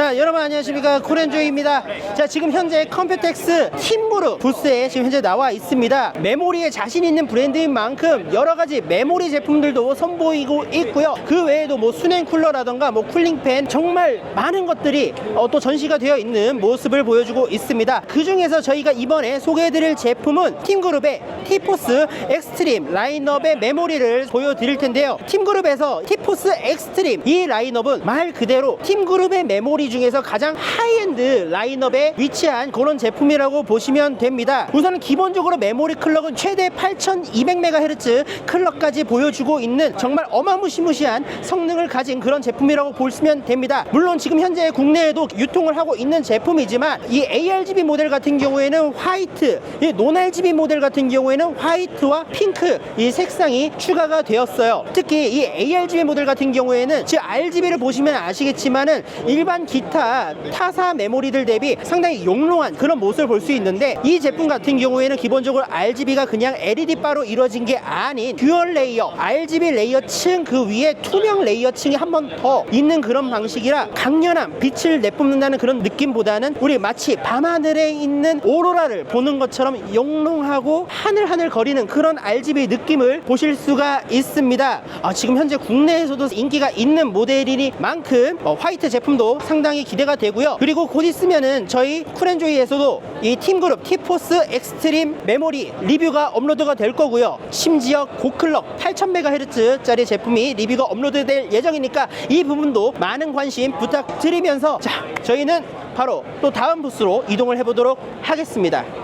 자, 여러분 안녕하십니까 코렌조입니다. 자, 지금 현재 컴퓨텍스 팀브루 부스에 지금 현재 나와 있습니다. 메모리에 자신 있는 브랜드인 만큼 여러 가지 메모리 제품들도 선보이고 있고요. 그 외에도 뭐 수냉 쿨러라던가 뭐 쿨링팬 정말 많은 것들이 어, 또 전시가 되어 있는 모습을 보여주고 있습니다. 그 중에서 저희가 이번에 소개해드릴 제품은 팀그룹의 티포스 엑스트림 라인업의 메모리를 보여드릴 텐데요. 팀그룹에서 티포스 엑스트림 이 라인업은 말 그대로 팀그룹의 메모리 중에서 가장 하이엔드 라인업에 위치한 그런 제품이라고 보시면 됩니다. 우선은 기본적으로 메모리 클럭은 최대 8200MHz 클럭까지 보여주고 있는 정말 어마무시무시한 성능을 가진 그런 제품이라고 보시면 됩니다. 물론 지금 현재 국내에도 유통을 하고 있는 제품이지만 이 ARGB 모델 같은 경우에는 화이트, 이논 RGB 모델 같은 경우에는 화이트와 핑크 이 색상이 추가가 되었어요. 특히 이 ARGB 모델 같은 경우에는 즉 RGB를 보시면 아시겠지만은 일반 기타 타사 메모리들 대비 상당히 용롱한 그런 모습을 볼 수 있는데 이 제품 같은 경우에는 기본적으로 RGB가 그냥 LED 바로 이루어진 게 아닌 듀얼 레이어 RGB 레이어층 그 위에 투명 레이어층이 한 번 더 있는 그런 방식이라 강렬한 빛을 내뿜는다는 그런 느낌보다는 우리 마치 밤하늘에 있는 오로라를 보는 것처럼 영롱하고 하늘하늘 거리는 그런 RGB 느낌을 보실 수가 있습니다. 아, 지금 현재 국내에서도 인기가 있는 모델이니만큼 어, 화이트 제품도 상당히 기대가 되고요. 그리고 곧 있으면은 저희 쿨앤조이에서도 이 팀그룹 티포스 엑스트림 메모리 리뷰가 업로드가 될 거고요. 심지어 고클럭 8000MHz짜리 제품이 리뷰가 업로드될 예정이니까 이 부분도 많은 관심 부탁드리면서 자 저희는 바로 또 다음 부스로 이동을 해보도록 하겠습니다.